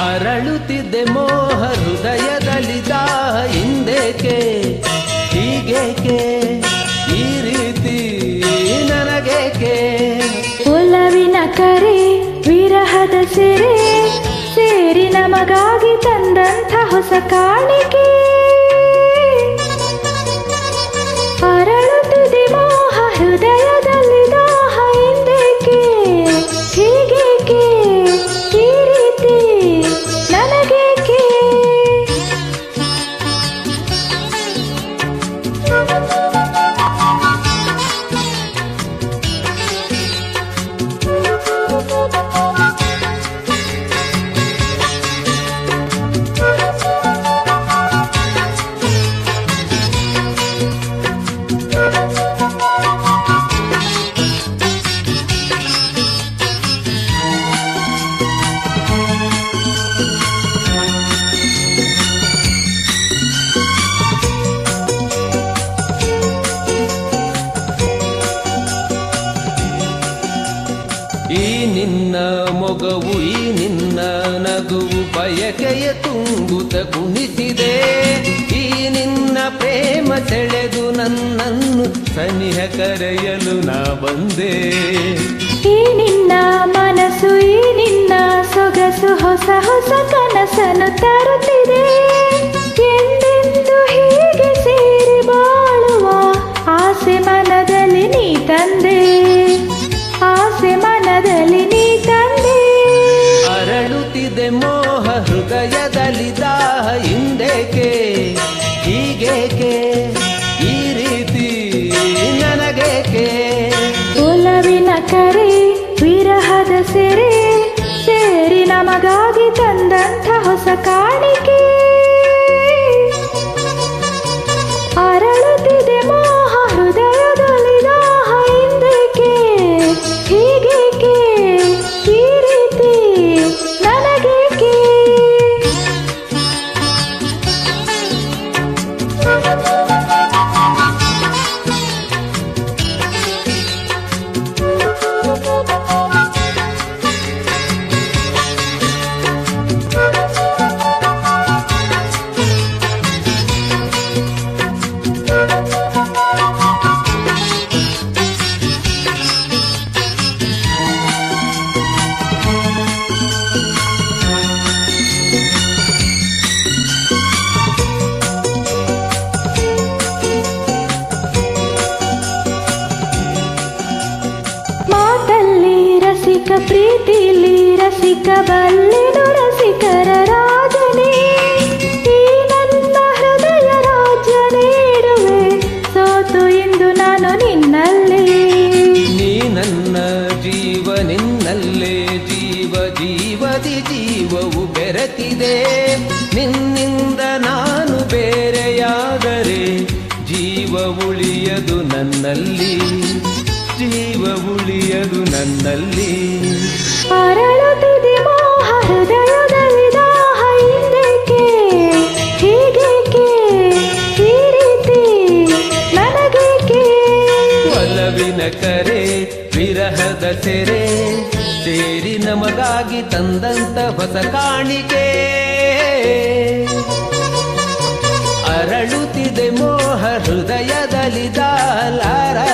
ಅರಳುತ್ತಿದ್ದೆ ಮೋಹ ಹೃದಯದಲ್ಲಿ ದಾಹ ಹಿಂದೇಕೆ? ಹೀಗೇಕೆ? ಈ ರೀತಿ ನನಗೇಕೆ? ಒಲವಿನ ಕರೆ, ವಿರಹದ ಸೆರೆ ಸೇರಿ ನಮಗಾಗಿ ತಂದಂಥ ಹೊಸ ಕಾಣಿಕೆ. ಮೊಗವು ಈ ನಿನ್ನ ನಗುವು ಬಯಕೆಯ ತುಂಬುತ ಕುಣಿಸಿದೆ. ಈ ನಿನ್ನ ಪ್ರೇಮ ಸೆಳೆದು ನನ್ನನ್ನು ಸನಿಹ ಕರೆಯಲು ನಾ ಬಂದೆ. ಈ ನಿನ್ನ ಮನಸ್ಸು, ಈ ನಿನ್ನ ಸೊಗಸು, ಹೊಸ ಹೊಸ ಕನಸನ್ನು ತರುತ್ತಿದೆ. ಈ ರೀತಿ ನನಗೇಕೆ? ಒಲವಿನ ಕರೆ ವಿರಹದ ಸೆರೆ ಸೇರಿ ನಮಗಾಗಿ ತಂದಂಥ ಹೊಸ ಕಾಣಿಕೆ. ಪ್ರೀತಿಲಿ ರಸಿಕ ಬಲ್ಲೆನು ರಸಿಕರ ರಾಜನೇ. ಈ ನನ್ನ ಹೃದಯ ರಾಜ್ಯ ಸೋತು ಇಂದು ನಾನು ನಿನ್ನಲ್ಲಿ. ನೀ ನನ್ನ ಜೀವ, ನಿನ್ನಲ್ಲೇ ಜೀವ, ಜೀವದಿ ಜೀವವು ಬೆರೆತಿದೆ ನಿನ್ನಿಂದ ನಾನು ಬೇರೆಯಾದರೆ ಜೀವ ಉಳಿಯದು ನನ್ನಲ್ಲಿ. ಜೀವ ಉಳಿಯದು ನನ್ನಲ್ಲಿ. ಅರಳುತ್ತಿದೆ ಮೋಹ ಹೃದಯದಲ್ಲಿ ದಾಹ ಹಿಂದೇಕೆ? ಹೀಗೇಕೆ? ಈ ರೀತಿ ನನಗೇಕೆ? ಒಲವಿನ ಕರೆ ವಿರಹದ ಸೆರೆ ಸೇರಿ ನಮಗಾಗಿ ತಂದಂತ ಹೊಸ ಕಾಣಿಕೆ. ಅರಳುತ್ತಿದೆ ಮೋಹ ಹೃದಯದಲ್ಲಿ ದಾಲಾರ.